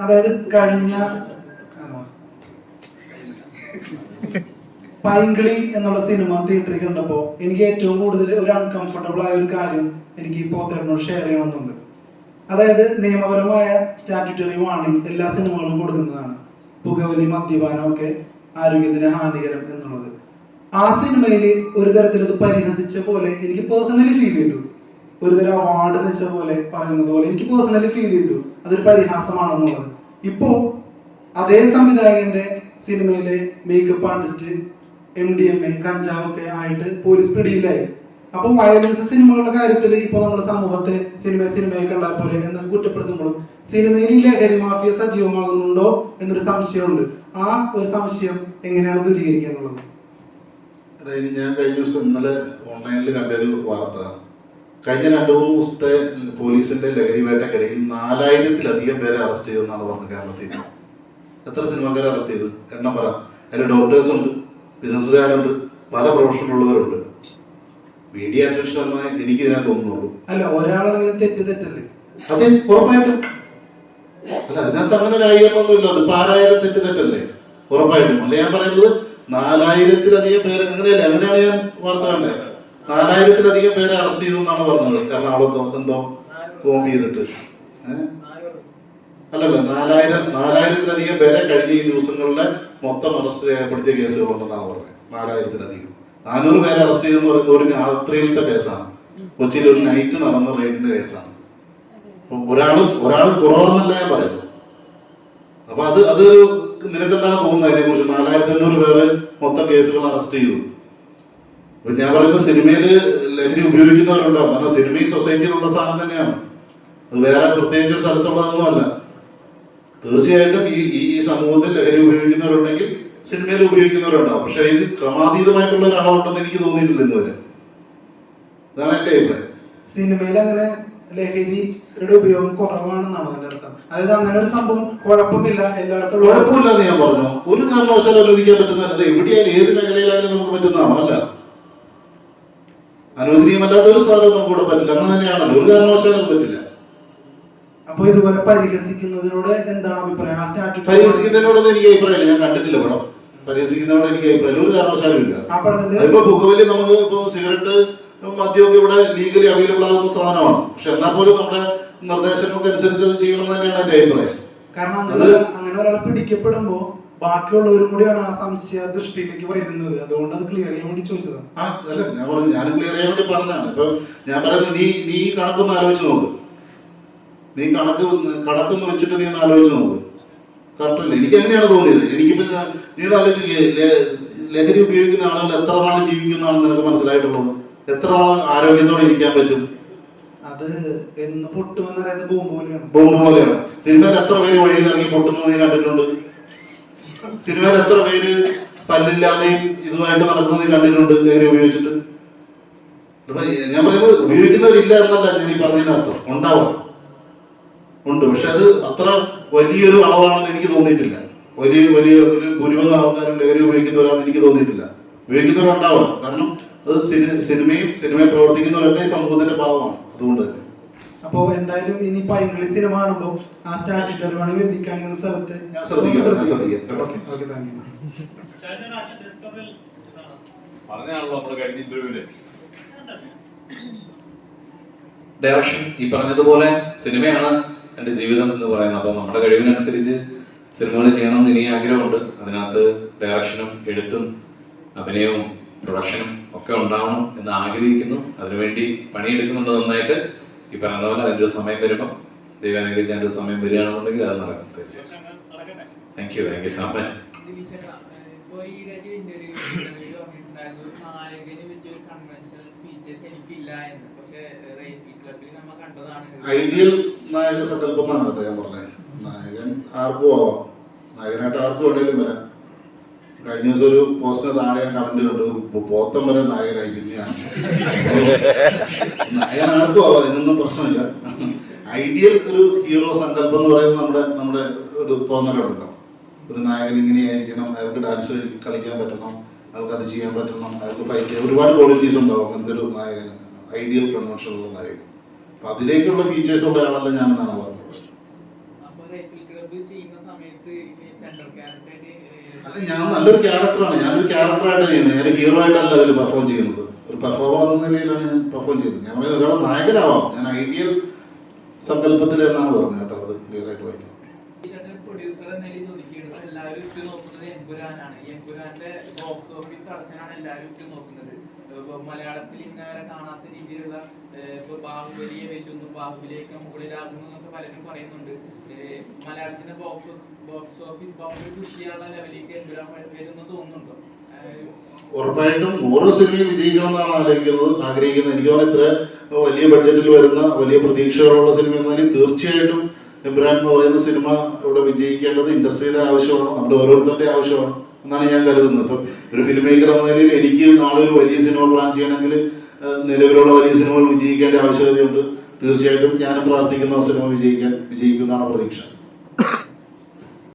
അതായത് കഴിഞ്ഞ പൈങ്കിളി എന്നുള്ള സിനിമ തിയേറ്ററിൽ കണ്ടപ്പോ എനിക്ക് ഏറ്റവും കൂടുതൽ ഒരു അൺകംഫർട്ടബിൾ ആയ ഒരു കാര്യം എനിക്ക് ഈ പോത്തരനോട് ഷെയർ ചെയ്യണമെന്നുണ്ട്. അതായത് നിയമപരമായ സ്റ്റാറ്റുറ്ററി വാണിംഗ് എല്ലാ സിനിമകളും കൊടുക്കുന്നതാണ്. പുകവലി മദ്യപാനം ഒക്കെ ആരോഗ്യത്തിന് ഹാനികരം എന്നുള്ളത്. ആ സിനിമയിൽ ഒരു തരത്തിലത് പരിഹസിച്ച പോലെ എനിക്ക് പേഴ്സണലി ഫീൽ ചെയ്തു. ഒരു തരം അവാർഡ് വെച്ച പോലെ പറയുന്നത് പോലെ എനിക്ക് പേഴ്സണലി ഫീൽ ചെയ്തു. അതൊരു പരിഹാസമാണെന്നുള്ളത്. ഇപ്പോ അതേ സംവിധായകന്റെ സിനിമയിലെ makeup artist M D M A കഞ്ചാവൊക്കെ ആയിട്ട് പോലീസ് പിടിയിലായി. അപ്പൊ വയലൻസ് സിനിമകളുടെ കാര്യത്തിൽ ഇപ്പൊ നമ്മുടെ സമൂഹത്തെ സിനിമ സിനിമയെ ഉണ്ടായ പോലെ എന്നൊക്കെ കുറ്റപ്പെടുത്തുമ്പോഴും സിനിമയിൽ ലഹരി മാഫിയ സജീവമാകുന്നുണ്ടോ എന്നൊരു സംശയമുണ്ട്. ആ ഒരു സംശയം എങ്ങനെയാണ് ദൂരീകരിക്കുക എന്നുള്ളത്? ഞാൻ കഴിഞ്ഞ ദിവസം ഇന്നലെ ഓൺലൈനിൽ കണ്ടൊരു വാർത്ത. കഴിഞ്ഞ രണ്ടു മൂന്ന് ദിവസത്തെ പോലീസിന്റെ ലഹരി വേട്ടക്കിടയിൽ നാലായിരത്തിലധികം പേരെ അറസ്റ്റ് ചെയ്തെന്നാണ് പറഞ്ഞത് കേരളത്തിൽ. എത്ര സിനിമാക്കാരെ അറസ്റ്റ് ചെയ്തു? എണ്ണം പറ. അതിൽ ഡോക്ടേഴ്സ് ഉണ്ട് ബിസിനസ്സുകാരുണ്ട് പല പ്രൊഫഷനുള്ളവരുണ്ട് മീഡിയ അറ്റൻഷൻ എന്നാൽ എനിക്ക് ഇതിനകത്ത് തോന്നുന്നുള്ളൂ. അല്ല ഒരാളാണെങ്കിലും തെറ്റ് തെറ്റല്ലേ? അതെ ഉറപ്പായിട്ടും. അല്ല അതിനകത്ത് അങ്ങനെ ന്യായീകരണമൊന്നുമില്ല അത് പാരായാലും തെറ്റ് തെറ്റല്ലേ? ഉറപ്പായിട്ടും. അല്ല ഞാൻ പറയുന്നത് നാലായിരത്തിലധികം പേര് അങ്ങനെയല്ലേ? അങ്ങനെയാണ് ഞാൻ വാർത്ത കണ്ടത്. നാലായിരത്തിലധികം പേരെ അറസ്റ്റ് ചെയ്തു എന്നാണ് പറഞ്ഞത്. അവൾ എന്തോ കോമ്പ് ചെയ്തിട്ട്? അല്ലല്ല നാലായിരം നാലായിരത്തിലധികം പേരെ കഴിഞ്ഞ ഈ ദിവസങ്ങളിലെ മൊത്തം അറസ്റ്റ് രേഖപ്പെടുത്തിയ കേസുകളുണ്ടെന്നാണ് പറഞ്ഞത്. നാലായിരത്തിലധികം. നാനൂറ് പേരെ അറസ്റ്റ് ചെയ്തെന്ന് പറയുന്നത് ഒരു രാത്രിയിലത്തെ കേസാണ്. കൊച്ചിയിൽ ഒരു നൈറ്റ് നടന്ന റെയ്ഡിന്റെ കേസാണ്. ഒരാൾ ഒരാൾ കുറവെന്നല്ല ഞാൻ പറയുന്നു അപ്പൊ അത് അത് നിനക്കെന്താണ് തോന്നുന്നത്? അതിനെ കുറിച്ച് നാലായിരത്തി അഞ്ഞൂറ് പേര് മൊത്തം കേസുകൾ അറസ്റ്റ് ചെയ്തു. ഞാൻ പറയുന്ന സിനിമയിൽ ലഹരി ഉപയോഗിക്കുന്നവരുണ്ടാവും കാരണം സിനിമ ഈ സൊസൈറ്റിയിലുള്ള സാധനം തന്നെയാണ്. അത് വേറെ പ്രത്യേകിച്ച് ഒരു സ്ഥലത്തുള്ളതൊന്നുമല്ല തീർച്ചയായിട്ടും ഈ ഈ സമൂഹത്തിൽ ലഹരി ഉപയോഗിക്കുന്നവരുണ്ടെങ്കിൽ സിനിമയിൽ ഉപയോഗിക്കുന്നവരുണ്ടാവും. പക്ഷേ ഇത് ക്രമാതീതമായിട്ടുള്ള ഒരാളുണ്ടെന്ന് എനിക്ക് തോന്നിയിട്ടില്ല ഇന്നുവരെ ഇതാണ് എന്റെ അഭിപ്രായം. സിനിമയിൽ അങ്ങനെ ലഹരിയുടെ ഉപയോഗം കുറവാണെന്നാണ് അതിന്റെ അർത്ഥം? അതായത് അങ്ങനെ ഒരു സംഭവം കുഴപ്പമില്ല എല്ലായിടത്തും കുഴപ്പമില്ലെന്ന് ഞാൻ പറഞ്ഞു. ഒരു കാരണവശാലും അനുവദിക്കാൻ പറ്റുന്നതല്ല. എവിടെയായാലും ഏത് മേഖലയിലായാലും നമുക്ക് പറ്റുന്നതാണോ? അല്ല. അനുവദനീയമല്ലാത്ത ഒരു സാധനം നമുക്ക് ഇവിടെ പറ്റില്ല. അങ്ങനെ തന്നെയാണല്ലോ. ഒരു കാരണവശാലും പറ്റില്ല. അപ്പൊ ഇതുപോലെ പരിഹസിക്കുന്നതിനോട് എന്താണ് അഭിപ്രായം? ആ പരിഹസിക്കുന്നതിനോടൊന്നും എനിക്ക് അഭിപ്രായമില്ല. ഞാൻ കണ്ടിട്ടില്ല പടം. പരിഹസിക്കുന്നതിനോട് എനിക്ക് അഭിപ്രായമില്ല. ഒരു കാരണവശാലും ഇല്ല. അതിപ്പോ പുകവലി നമുക്ക് ഇപ്പൊ സിഗരറ്റ് മദ്യമൊക്കെ ഇവിടെ ലീഗലി അവൈലബിൾ ആകുന്ന സാധനമാണ്. പക്ഷെ എന്നാൽ പോലും നമ്മുടെ നിർദ്ദേശങ്ങൾക്ക് അനുസരിച്ച് അത് ചെയ്യണം തന്നെയാണ് എന്റെ അഭിപ്രായം. കാരണം അങ്ങനെ അങ്ങനെ ഒരാളെ പിടിക്കപ്പെടുമ്പോ ബാക്കിയുള്ളവരും കൂടിയാണ് ആ സംശയ ദൃഷ്ടിയിലേക്ക് വരുന്നത്. അതുകൊണ്ട് അത് ക്ലിയർ ചെയ്യാൻ വേണ്ടി ചോദിച്ചതാണ്. ആ അല്ല ഞാൻ പറഞ്ഞു ഞാൻ ക്ലിയർ ചെയ്യാൻ വേണ്ടി പറഞ്ഞാണ് ഇപ്പൊ ഞാൻ പറയുന്നത് നീ നീ കണക്കൊന്ന് ആലോചിച്ച് നോക്ക്. നീ കണക്ക് കണക്കൊന്ന് വെച്ചിട്ട് നീ ഒന്ന് ആലോചിച്ച് നോക്ക്. കറക്റ്റ് അല്ലേ? എനിക്ക് അങ്ങനെയാണ് തോന്നിയത്. എനിക്കിപ്പോ നീ ഒന്ന് ആലോചിച്ച് ലഹരി ഉപയോഗിക്കുന്ന ആളുകൾ എത്ര നാൾ ജീവിക്കുന്നതാണെന്ന് നിനക്ക് മനസ്സിലായിട്ടുള്ളത്? എത്ര നാൾ ആരോഗ്യത്തോടെ ഇരിക്കാൻ പറ്റും? അത് എന്ന് പറയുന്നത് ബോംബ് പോലെയാണ്. ബോംബ് പോലെയാണ്. സിനിമയിൽ എത്ര പേര് വഴിയിൽ ഇറങ്ങി പൊട്ടുന്നത് നീ കണ്ടിട്ടുണ്ട്? സിനിമയിൽ എത്ര പേര് പല്ലില്ലാതെയും ഇതുമായിട്ട് നടക്കുന്നത് കണ്ടിട്ടുണ്ട് ലഹരി ഉപയോഗിച്ചിട്ട്? ഞാൻ പറയുന്നത് ഉപയോഗിക്കുന്നവരില്ല എന്നല്ല ഞാൻ ഈ പറഞ്ഞതിനർത്ഥം. ഉണ്ടാവാം. ഉണ്ട് പക്ഷെ അത് അത്ര വലിയൊരു അളവാണെന്ന് എനിക്ക് തോന്നിയിട്ടില്ല. വലിയ വലിയ ഒരു ഭൂരിഭാഗം ആൾക്കാരും ലഹരി ഉപയോഗിക്കുന്നവരാണെന്ന് എനിക്ക് തോന്നിയിട്ടില്ല. ഉപയോഗിക്കുന്നവരുണ്ടാവാം. കാരണം അത് സിനിമയും സിനിമയിൽ പ്രവർത്തിക്കുന്നവരൊക്കെ സമൂഹത്തിന്റെ ഭാഗമാണ്. അതുകൊണ്ട് തന്നെ. അപ്പോ എന്തായാലും ഇനിയിപ്പോ ഇംഗ്ലീഷ് സിനിമ കാണുമ്പോ ആ സ്റ്റാറ്റ്യൂട്ടറി വേണമെങ്കിൽ എഴുതിക്കാണെങ്കിൽ സ്ഥലത്ത് ഞാൻ ശ്രദ്ധിക്കാം, ഞാൻ ശ്രദ്ധിക്കാം. ഓക്കെ ഓക്കെ താങ്ക് യു പറഞ്ഞാണല്ലോ നമ്മൾ കഴിഞ്ഞ ഇന്റർവ്യൂൽ ഡയറക്ഷൻ ഈ പറഞ്ഞതുപോലെ സിനിമയാണ് എന്റെ ജീവിതം എന്ന് പറയുന്നത്. അപ്പോൾ നമ്മുടെ കഴിവിനനുസരിച്ച് സിനിമകൾ ചെയ്യണമെന്ന് ഇനി ആഗ്രഹമുണ്ട്. അതിനകത്ത് ഡയറക്ഷനും എഴുത്തും അഭിനയവും പ്രൊഡക്ഷനും ഒക്കെ ഉണ്ടാവണം എന്ന് ആഗ്രഹിക്കുന്നു. അതിനുവേണ്ടി പണിയെടുക്കുന്നുണ്ട് നന്നായിട്ട്. ഈ പറഞ്ഞ പോലെ അതിന്റെ ഒരു സമയം വരുമ്പോൾ ദൈവം അനുഗ്രഹിച്ച് അതിന്റെ സമയം വരികയാണെന്നുണ്ടെങ്കിൽ അത് നടക്കും തീർച്ചയായും. Thank you thank you so much ideal നായക സങ്കല്പമാണ് കേട്ടോ ഞാൻ പറഞ്ഞത്. നായകൻ ആർക്കും ആവാം നായകനായിട്ട് ആർക്കും വേണേലും വരാം. കഴിഞ്ഞ ദിവസം ഒരു പോസ്റ്റിന് താഴെ കമന്റ് കണ്ടു പോത്തം വരെ നായകനായി പിന്നെയാണ്. നായകൻ ആർക്കും ആവാം ഇതിനൊന്നും പ്രശ്നമില്ല. ഐഡിയൽ ഒരു ഹീറോ സങ്കല്പം എന്ന് പറയുന്നത് നമ്മുടെ നമ്മുടെ ഒരു തോന്നലുണ്ടല്ലോ. ഒരു നായകൻ ഇങ്ങനെയായിരിക്കണം അയാൾക്ക് ഡാൻസ് കളിക്കാൻ പറ്റണം അയാൾക്ക് അത് ചെയ്യാൻ പറ്റണം അയാൾക്ക് ഫൈറ്റ് ചെയ്യാൻ ഒരുപാട് ക്വാളിറ്റീസ് ഉണ്ടാവും അങ്ങനത്തെ ഒരു നായകന് ഐഡിയൽ കൺവെൻഷനുള്ള നായകൻ. അപ്പൊ അതിലേക്കുള്ള ഫീച്ചേഴ്സ് ഉള്ള ആളല്ല ഞാൻ എന്നാണ് പറഞ്ഞത് അല്ല ഞാൻ നല്ലൊരു ക്യാരക്ടറാണ് ഞാനൊരു ക്യാരക്ടറായിട്ട് ചെയ്യുന്നത് ഞാൻ ഹീറോ ആയിട്ടല്ല അതിൽ പെർഫോം ചെയ്യുന്നത്. ഒരു പെർഫോമർ എന്ന നിലയിലാണ് ഞാൻ പെർഫോം ചെയ്യുന്നത് ഞാൻ പറയുന്നത് ഒരാൾ നായകനാവാം. ഞാൻ ഐഡിയൽ സങ്കല്പത്തിൽ എന്നാണ് പറഞ്ഞത് കേട്ടോ. അത് ക്ലിയർ ആയിട്ട് ചോദിക്കുകയാണ്. എല്ലാവരും ഉറ്റു നോക്കുന്നത് എമ്പുരാനാണ് ഈ എമ്പുരാന്റെ ബോക്സ് ഓഫീസ് കളക്ഷനാണ് എല്ലാവരും ഉറ്റു നോക്കുന്നത് ഇപ്പൊ മലയാളത്തിൽ ഇന്നവരെ കാണാത്ത രീതിയിലുള്ള ഇപ്പൊ ബാഹുബലിയെ വെല്ലുന്നു ബാഹുബലിയൊക്കെ മുകളിലാകുന്നു എന്നൊക്കെ പലരും പറയുന്നുണ്ട്. മലയാളത്തിന്റെ box box office boundary push ചെയ്യാനുള്ള ലെവലിലേക്ക് എമ്പുരാൻ വരുന്നു തോന്നുന്നുണ്ടോ? ഉറപ്പായിട്ടും ഓരോ സിനിമയും വിജയിക്കണം എന്നാണ് ആലോചിക്കുന്നത് ആഗ്രഹിക്കുന്നത് എനിക്ക് തോന്നുന്നു ഇത്ര വലിയ ബഡ്ജറ്റിൽ വരുന്ന വലിയ പ്രതീക്ഷകളുള്ള സിനിമ എന്നാലും തീർച്ചയായിട്ടും എബ്രാൻ എന്ന് പറയുന്ന സിനിമ ഇവിടെ വിജയിക്കേണ്ടത് ഇൻഡസ്ട്രിയുടെ ആവശ്യമാണ് നമ്മുടെ ഓരോരുത്തരുടെ ആവശ്യമാണ്. എന്നാണ് ഞാൻ കരുതുന്നത്. ഇപ്പം ഒരു ഫിലിം മേക്കർ എന്ന നിലയിൽ എനിക്ക് നാളെ ഒരു വലിയ സിനിമ പ്ലാൻ ചെയ്യണമെങ്കിൽ നിലവിലുള്ള വലിയ സിനിമകൾ വിജയിക്കേണ്ട ആവശ്യകതയുണ്ട്. തീർച്ചയായിട്ടും ഞാനും പ്രാർത്ഥിക്കുന്ന സിനിമ വിജയിക്കാൻ വിജയിക്കുന്നതാണ് പ്രതീക്ഷ.